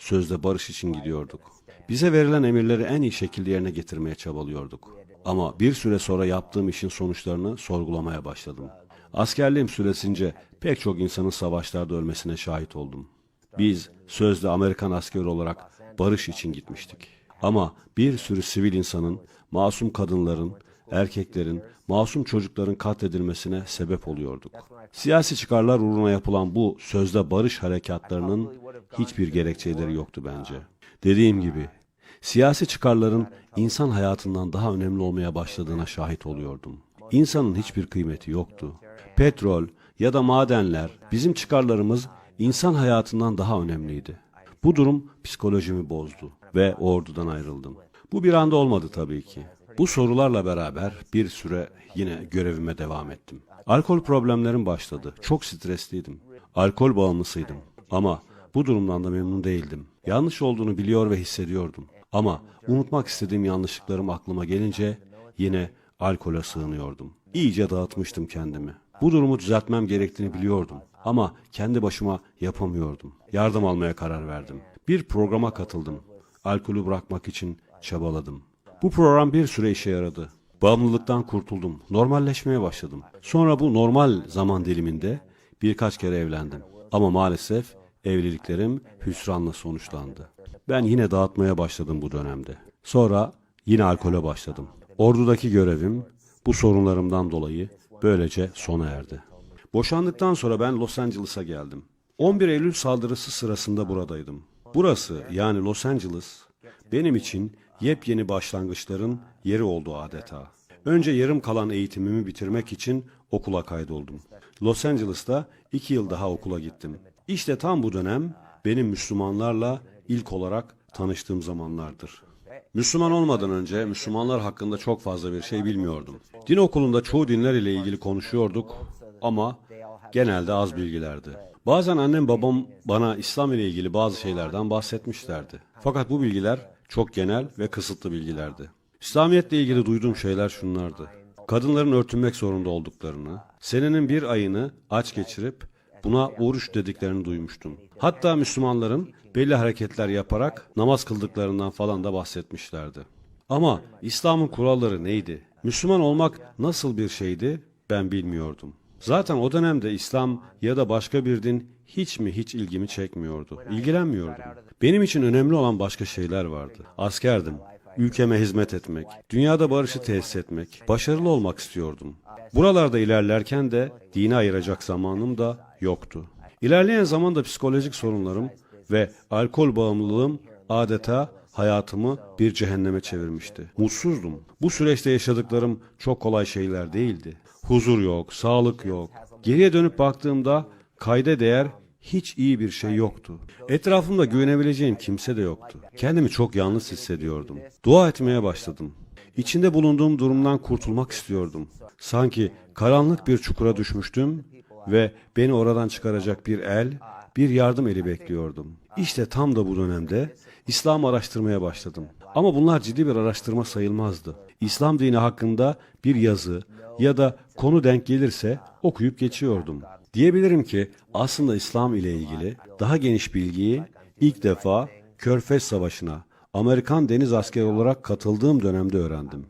sözde barış için gidiyorduk. Bize verilen emirleri en iyi şekilde yerine getirmeye çabalıyorduk. Ama bir süre sonra yaptığım işin sonuçlarını sorgulamaya başladım. Askerliğim süresince pek çok insanın savaşlarda ölmesine şahit oldum. Biz sözde Amerikan askeri olarak barış için gitmiştik. Ama bir sürü sivil insanın, masum kadınların, erkeklerin, masum çocukların katledilmesine sebep oluyorduk. Siyasi çıkarlar uğruna yapılan bu sözde barış harekatlarının hiçbir gerekçeleri yoktu bence. Dediğim gibi siyasi çıkarların insan hayatından daha önemli olmaya başladığına şahit oluyordum. İnsanın hiçbir kıymeti yoktu. Petrol ya da madenler bizim çıkarlarımız insan hayatından daha önemliydi. Bu durum psikolojimi bozdu ve ordudan ayrıldım. Bu bir anda olmadı tabii ki. Bu sorularla beraber bir süre yine görevime devam ettim. Alkol problemlerim başladı. Çok stresliydim. Alkol bağımlısıydım. Ama bu durumdan da memnun değildim. Yanlış olduğunu biliyor ve hissediyordum. Ama unutmak istediğim yanlışlıklarım aklıma gelince yine alkole sığınıyordum. İyice dağıtmıştım kendimi. Bu durumu düzeltmem gerektiğini biliyordum. Ama kendi başıma yapamıyordum. Yardım almaya karar verdim. Bir programa katıldım. Alkolü bırakmak için çabaladım. Bu program bir süre işe yaradı. Bağımlılıktan kurtuldum. Normalleşmeye başladım. Sonra bu normal zaman diliminde birkaç kere evlendim. Ama maalesef evliliklerim hüsranla sonuçlandı. Ben yine dağıtmaya başladım bu dönemde. Sonra yine alkole başladım. Ordudaki görevim bu sorunlarımdan dolayı böylece sona erdi. Boşandıktan sonra ben Los Angeles'a geldim. 11 Eylül saldırısı sırasında buradaydım. Burası yani Los Angeles benim için yepyeni başlangıçların yeri oldu adeta. Önce yarım kalan eğitimimi bitirmek için okula kaydoldum. Los Angeles'ta iki yıl daha okula gittim. İşte tam bu dönem benim Müslümanlarla ilk olarak tanıştığım zamanlardır. Müslüman olmadan önce Müslümanlar hakkında çok fazla bir şey bilmiyordum. Din okulunda çoğu dinler ile ilgili konuşuyorduk ama genelde az bilgilerdi. Bazen annem babam bana İslam ile ilgili bazı şeylerden bahsetmişlerdi. Fakat bu bilgiler çok genel ve kısıtlı bilgilerdi. İslamiyetle ilgili duyduğum şeyler şunlardı. Kadınların örtünmek zorunda olduklarını, senenin bir ayını aç geçirip buna oruç dediklerini duymuştum. Hatta Müslümanların belli hareketler yaparak namaz kıldıklarından falan da bahsetmişlerdi. Ama İslam'ın kuralları neydi? Müslüman olmak nasıl bir şeydi ben bilmiyordum. Zaten o dönemde İslam ya da başka bir din hiç mi hiç ilgimi çekmiyordu. İlgilenmiyordum. Benim için önemli olan başka şeyler vardı. Askerdim. Ülkeme hizmet etmek, dünyada barışı tesis etmek, başarılı olmak istiyordum. Buralarda ilerlerken de dine ayıracak zamanım da yoktu. İlerleyen zamanda psikolojik sorunlarım ve alkol bağımlılığım adeta hayatımı bir cehenneme çevirmişti. Mutsuzdum. Bu süreçte yaşadıklarım çok kolay şeyler değildi. Huzur yok, sağlık yok. Geriye dönüp baktığımda kayda değer hiç iyi bir şey yoktu. Etrafımda güvenebileceğim kimse de yoktu. Kendimi çok yalnız hissediyordum. Dua etmeye başladım. İçinde bulunduğum durumdan kurtulmak istiyordum. Sanki karanlık bir çukura düşmüştüm ve beni oradan çıkaracak bir el, bir yardım eli bekliyordum. İşte tam da bu dönemde İslam araştırmaya başladım. Ama bunlar ciddi bir araştırma sayılmazdı. İslam dini hakkında bir yazı ya da konu denk gelirse okuyup geçiyordum. Diyebilirim ki aslında İslam ile ilgili daha geniş bilgiyi ilk defa Körfez Savaşı'na Amerikan deniz askeri olarak katıldığım dönemde öğrendim.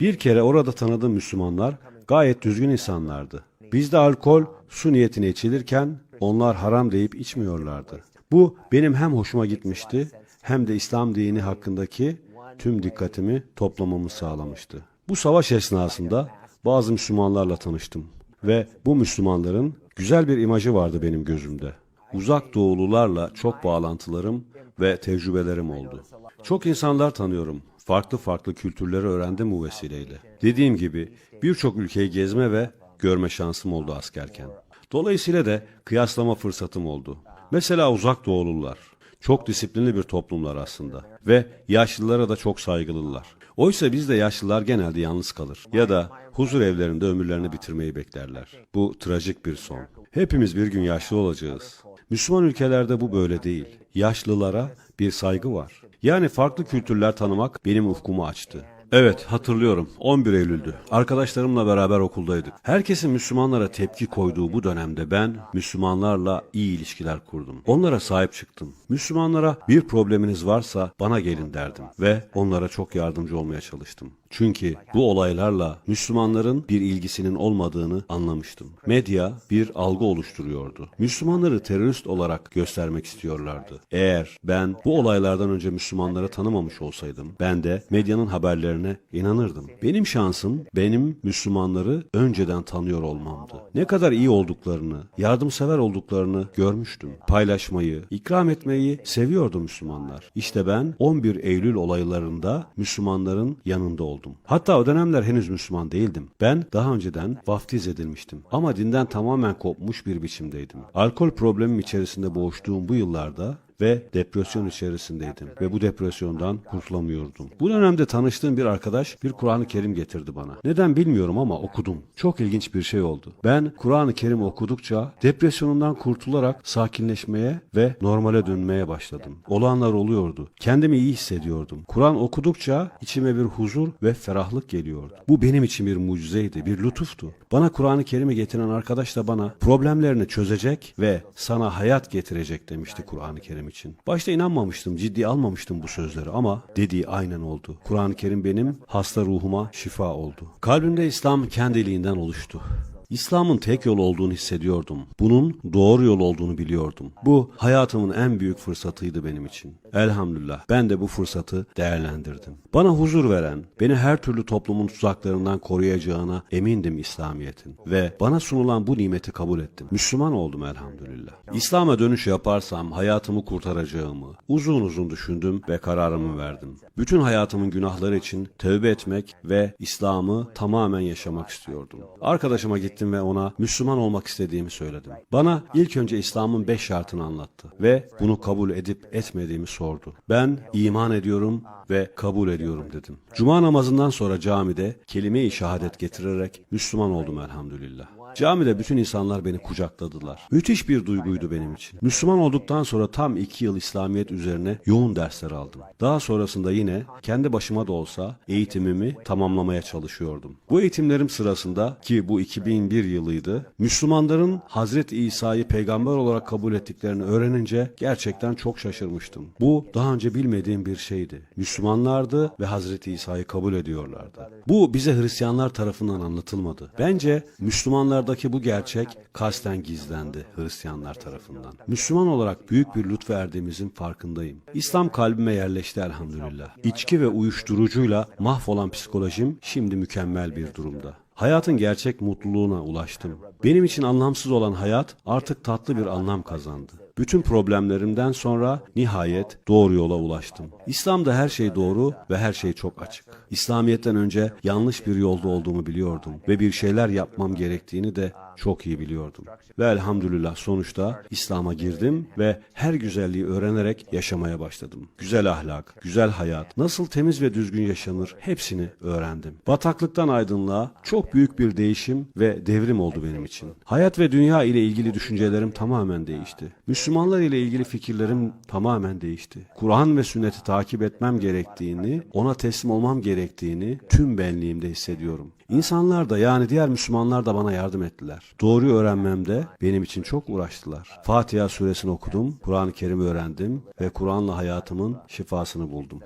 Bir kere orada tanıdığım Müslümanlar gayet düzgün insanlardı. Bizde alkol su niyetine içilirken onlar haram deyip içmiyorlardı. Bu benim hem hoşuma gitmişti hem de İslam dini hakkındaki tüm dikkatimi toplamamı sağlamıştı. Bu savaş esnasında bazı Müslümanlarla tanıştım ve bu Müslümanların güzel bir imajı vardı benim gözümde. Uzak doğulularla çok bağlantılarım ve tecrübelerim oldu. Çok insanlar tanıyorum. Farklı farklı kültürleri öğrendim bu vesileyle. Dediğim gibi birçok ülkeyi gezme ve görme şansım oldu askerken. Dolayısıyla da kıyaslama fırsatım oldu. Mesela uzak doğulular. Çok disiplinli bir toplumlar aslında. Ve yaşlılara da çok saygılılar. Oysa bizde yaşlılar genelde yalnız kalır. Ya da huzur evlerinde ömürlerini bitirmeyi beklerler. Bu trajik bir son. Hepimiz bir gün yaşlı olacağız. Müslüman ülkelerde bu böyle değil. Yaşlılara bir saygı var. Yani farklı kültürler tanımak benim ufkumu açtı. Evet hatırlıyorum 11 Eylül'dü. Arkadaşlarımla beraber okuldaydık. Herkesin Müslümanlara tepki koyduğu bu dönemde ben Müslümanlarla iyi ilişkiler kurdum. Onlara sahip çıktım. Müslümanlara bir probleminiz varsa bana gelin derdim ve onlara çok yardımcı olmaya çalıştım. Çünkü bu olaylarla Müslümanların bir ilgisinin olmadığını anlamıştım. Medya bir algı oluşturuyordu. Müslümanları terörist olarak göstermek istiyorlardı. Eğer ben bu olaylardan önce Müslümanları tanımamış olsaydım ben de medyanın haberlerine inanırdım. Benim şansım benim Müslümanları önceden tanıyor olmamdı. Ne kadar iyi olduklarını, yardımsever olduklarını görmüştüm. Paylaşmayı, ikram etmeyi seviyordu Müslümanlar. İşte ben 11 Eylül olaylarında Müslümanların yanında oldum. Hatta o dönemler henüz Müslüman değildim. Ben daha önceden vaftiz edilmiştim. Ama dinden tamamen kopmuş bir biçimdeydim. Alkol problemim içerisinde boğuştuğum bu yıllarda ve depresyon içerisindeydim ve bu depresyondan kurtulamıyordum. Bu dönemde tanıştığım bir arkadaş bir Kur'an-ı Kerim getirdi bana. Neden bilmiyorum ama okudum. Çok ilginç bir şey oldu. Ben Kur'an-ı Kerim okudukça depresyonumdan kurtularak sakinleşmeye ve normale dönmeye başladım. Olanlar oluyordu. Kendimi iyi hissediyordum. Kur'an okudukça içime bir huzur ve ferahlık geliyordu. Bu benim için bir mucizeydi, bir lütuftu. Bana Kur'an-ı Kerim'i getiren arkadaş da bana problemlerini çözecek ve sana hayat getirecek demişti Kur'an-ı Kerim için. Başta inanmamıştım, ciddi almamıştım bu sözleri ama dediği aynen oldu. Kur'an-ı Kerim benim hasta ruhuma şifa oldu. Kalbimde İslam kendiliğinden oluştu. İslam'ın tek yol olduğunu hissediyordum. Bunun doğru yol olduğunu biliyordum. Bu hayatımın en büyük fırsatıydı benim için. Elhamdülillah ben de bu fırsatı değerlendirdim. Bana huzur veren, beni her türlü toplumun tuzaklarından koruyacağına emindim İslamiyet'in. Ve bana sunulan bu nimeti kabul ettim. Müslüman oldum elhamdülillah. İslam'a dönüş yaparsam hayatımı kurtaracağımı uzun uzun düşündüm ve kararımı verdim. Bütün hayatımın günahları için tövbe etmek ve İslam'ı tamamen yaşamak istiyordum. Arkadaşıma gittim ve ona Müslüman olmak istediğimi söyledim. Bana ilk önce İslam'ın beş şartını anlattı ve bunu kabul edip etmediğimi sordu. Ben iman ediyorum ve kabul ediyorum dedim. Cuma namazından sonra camide kelime-i şehadet getirerek Müslüman oldum elhamdülillah. Camide bütün insanlar beni kucakladılar. Müthiş bir duyguydu benim için. Müslüman olduktan sonra tam iki yıl İslamiyet üzerine yoğun dersler aldım. Daha sonrasında yine kendi başıma da olsa eğitimimi tamamlamaya çalışıyordum. Bu eğitimlerim sırasında ki bu 2001 yılıydı, Müslümanların Hazreti İsa'yı peygamber olarak kabul ettiklerini öğrenince gerçekten çok şaşırmıştım. Bu daha önce bilmediğim bir şeydi. Müslümanlardı ve Hazreti İsa'yı kabul ediyorlardı. Bu bize Hristiyanlar tarafından anlatılmadı. Bence Müslümanlardaki bu gerçek kasten gizlendi Hristiyanlar tarafından. Müslüman olarak büyük bir lütfu erdiğimizin farkındayım. İslam kalbime yerleşti elhamdülillah. İçki ve uyuşturucuyla mahvolan psikolojim şimdi mükemmel bir durumda. Hayatın gerçek mutluluğuna ulaştım. Benim için anlamsız olan hayat artık tatlı bir anlam kazandı. Bütün problemlerimden sonra nihayet doğru yola ulaştım. İslam'da her şey doğru ve her şey çok açık. İslamiyet'ten önce yanlış bir yolda olduğumu biliyordum ve bir şeyler yapmam gerektiğini de çok iyi biliyordum. Ve elhamdülillah sonuçta İslam'a girdim ve her güzelliği öğrenerek yaşamaya başladım. Güzel ahlak, güzel hayat, nasıl temiz ve düzgün yaşanır hepsini öğrendim. Bataklıktan aydınlığa çok büyük bir değişim ve devrim oldu benim için. Hayat ve dünya ile ilgili düşüncelerim tamamen değişti. Müslümanlar ile ilgili fikirlerim tamamen değişti. Kur'an ve sünneti takip etmem gerektiğini, ona teslim olmam gerektiğini tüm benliğimde hissediyorum. İnsanlar da yani diğer Müslümanlar da bana yardım ettiler. Doğruyu öğrenmemde benim için çok uğraştılar. Fatiha suresini okudum, Kur'an-ı Kerim öğrendim ve Kur'an'la hayatımın şifasını buldum.